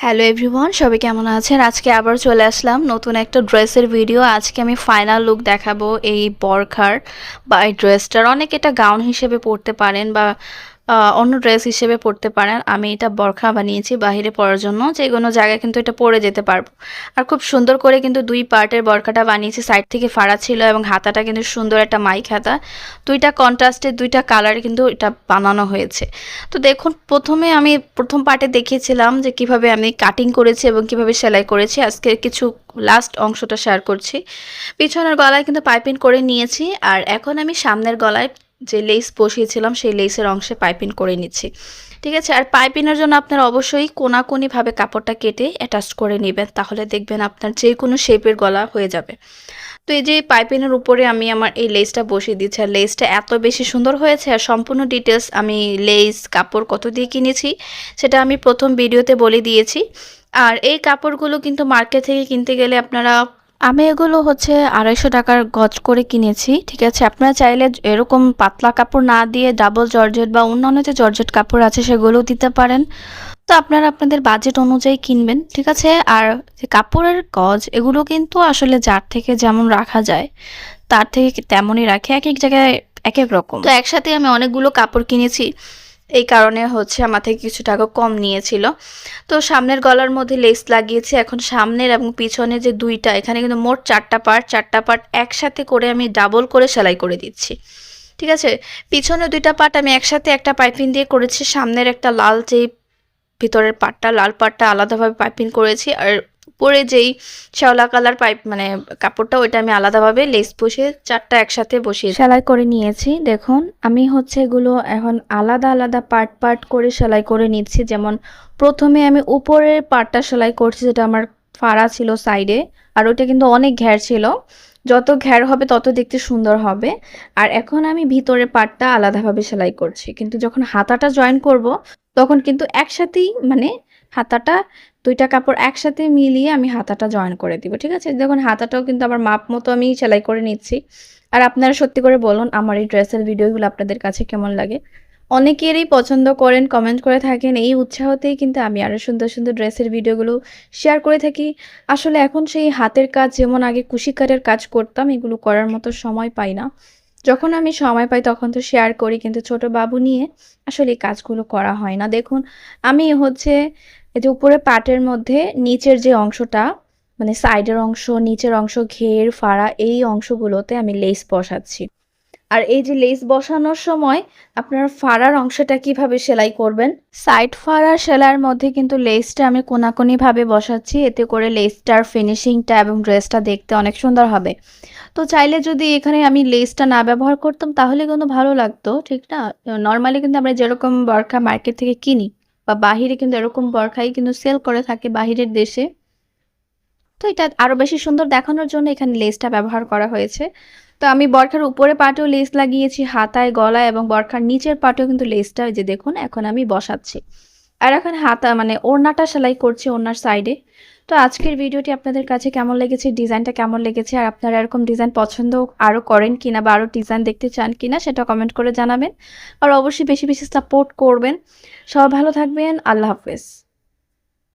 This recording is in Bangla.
হ্যালো এভরিওয়ান সবাই কেমন আছেন? আজকে আবার চলে আসলাম নতুন একটা ড্রেসের ভিডিও আজকে আমি ফাইনাল লুক দেখাবো এই বরখার বা এই ড্রেসটার অনেক এটা গাউন হিসেবে পরতে পারেন বা অন্য ড্রেস হিসেবে পরতে পারেন। আমি এটা বরখা বানিয়েছি বাইরে পরার জন্য। যে কোনো জায়গায় কিন্তু এটা পরে যেতে পারব। আর খুব সুন্দর করে কিন্তু দুই পার্টের বরখাটা বানিয়েছি। সাইড থেকে ফাড়া ছিল এবং হাতাটা কিন্তু সুন্দর একটা মাইক হাতা। দুইটা কন্ট্রাস্টের দুইটা কালার কিন্তু এটা বানানো হয়েছে। তো দেখুন, প্রথমে আমি প্রথম পার্টে দেখিয়েছিলাম যে কীভাবে আমি কাটিং করেছি এবং কীভাবে সেলাই করেছি। আজকে কিছু লাস্ট অংশটা শেয়ার করছি। পিছনের গলায় কিন্তু পাইপিং করে নিয়েছি। আর এখন আমি সামনের গলায় যে লেস বসিয়েছিলাম, সেই লেসের অংশে পাইপিং করে নিচ্ছি। ঠিক আছে? আর পাইপিংয়ের জন্য আপনারা অবশ্যই কোনাকুনিভাবে কাপড়টা কেটে অ্যাটাচ করে নেবেন, তাহলে দেখবেন আপনার যে কোনো শেপের গলা হয়ে যাবে। তো এই যে পাইপিনের উপরে আমি আমার এই লেসটা বসিয়ে দিচ্ছি, আর লেসটা এত বেশি সুন্দর হয়েছে, আর সম্পূর্ণ ডিটেলস আমি লেস কাপড় কত দিয়ে কিনেছি, সেটা আমি প্রথম ভিডিওতে বলে দিয়েছি। আর এই কাপড়গুলো কিন্তু মার্কেট থেকে কিনতে গেলে আপনারা আমি এগুলো হচ্ছে আড়াইশো টাকার গজ করে কিনেছি, ঠিক আছে? আপনারা চাইলে এরকম পাতলা কাপড় না দিয়ে ডাবল জর্জেট বা অন্যান্য যে জর্জেট কাপড় আছে সেগুলোও দিতে পারেন। তো আপনারা আপনাদের বাজেট অনুযায়ী কিনবেন, ঠিক আছে? আর কাপড়ের গজ, এগুলো কিন্তু আসলে যার থেকে যেমন রাখা যায়, তার থেকে তেমনই রাখে, এক এক জায়গায় এক এক রকম। তো একসাথে আমি অনেকগুলো কাপড় কিনেছি। এই কারণে হচ্ছে আমার থেকে কিছু টাকা কম নিয়েছিল। তো সামনের গলার মধ্যে লেস লাগিয়েছি এখন সামনের এবং পিছনে যে দুইটা, এখানে কিন্তু মোট চারটা পার্ট চারটা পার্ট একসাথে করে আমি ডাবল করে সেলাই করে দিচ্ছি। ঠিক আছে? পিছনে দুইটা পার্ট আমি একসাথে একটা পাইপিং দিয়ে করেছি, সামনের একটা লাল যেই ভিতরের পাটটা লাল পাটটা আলাদাভাবে পাইপিং করেছি, আর উপরে যেই শ্যাওলা কালার পাইপ মানে কাপড়টা, ওইটা আমি আলাদাভাবে লেস বসিয়ে চারটা একসাথে বসিয়ে সেলাই করে নিয়েছি, দেখুন, আমি হচ্ছে এগুলো এখন আলাদা আলাদা পার্ট পার্ট করে সেলাই করে নিচ্ছি। যেমন প্রথমে আমি উপরের পার্টটা সেলাই করছি, যেটা আমার ফাড়া ছিল সাইডে, আর ওইটা কিন্তু অনেক ঘ্যার ছিল। যত ঘ্যার হবে, তত দেখতে সুন্দর হবে। আর এখন আমি ভিতরের পার্টটা আলাদাভাবে সেলাই করছি। কিন্তু যখন হাতাটা জয়েন করব, তখন কিন্তু একসাথেই মানে হাতাটা দুইটা কাপড় একসাথে মিলিয়ে আমি হাতাটা জয়েন করে দিব, ঠিক আছে? দেখুন, হাতাটাও কিন্তু আমার মাপ মতো আমি সেলাই করে নিচ্ছি। আর আপনারা সত্যি করে বলুন, আমার এই ড্রেসের ভিডিওগুলো আপনাদের কাছে কেমন লাগে? অনেকেরই পছন্দ করেন কমেন্ট করে থাকেন, এই উৎসাহতেই কিন্তু আমি আরও সুন্দর সুন্দর ড্রেসের ভিডিওগুলো শেয়ার করে থাকি। আসলে এখন সেই হাতের কাজ, যেমন আগে কুশিকারের কাজ করতাম, এগুলো করার মতো সময় পাই না। যখন আমি সময় পাই তখন তো শেয়ার করি, কিন্তু ছোট বাবু নিয়ে আসলে কাজগুলো করা হয় না। দেখুন, আমি হচ্ছে এই যে উপরে পাটের মধ্যে নিচের যে অংশটা মানে সাইডের অংশ, নিচের অংশ, ঘের, ফাড়া, এই অংশগুলোতে আমি লেস বসাচ্ছি। আর এই যে লেস বসানোর সময় আপনার ফাড়ার অংশটা কীভাবে সেলাই করবেন? সাইড ফাড়ার সেলাইয়ের মধ্যে কিন্তু লেসটা আমি কোনাকুনি ভাবে বসাচ্ছি। এতে করে লেসটার ফিনিশিংটা এবং ড্রেসটা দেখতে অনেক সুন্দর হবে। তো চাইলে যদি এখানে আমি লেসটা না ব্যবহার করতাম তাহলে কিন্তু ভালো লাগতো, ঠিক না? নর্মালি কিন্তু আমরা যেরকম বরখা মার্কেট থেকে কিনি বা বাহিরে কিন্তু এরকম বরখাই কিন্তু সেল করে থাকে বাহিরের দেশে। তো এটা আরও বেশি সুন্দর দেখানোর জন্য এখানে লেসটা ব্যবহার করা হয়েছে। তো আমি বরখার উপরে পাটেও লেস লাগিয়েছি, হাতায়, গলায় এবং বরখার নিচের পাটেও কিন্তু লেসটা যে দেখুন, এখন আমি বসাচ্ছি। আর এখন হাতা মানে ওড়নাটা সেলাই করছি ওড়নার সাইডে তো আজকের ভিডিওটি আপনাদের কাছে কেমন লেগেছে ডিজাইনটা কেমন লেগেছে, আর আপনারা এরকম ডিজাইন পছন্দ আরও করেন কিনা বা আরও ডিজাইন দেখতে চান কিনা সেটা কমেন্ট করে জানাবেন। আর অবশ্যই বেশি বেশি সাপোর্ট করবেন। সব ভালো থাকবেন, আল্লাহ হাফেজ।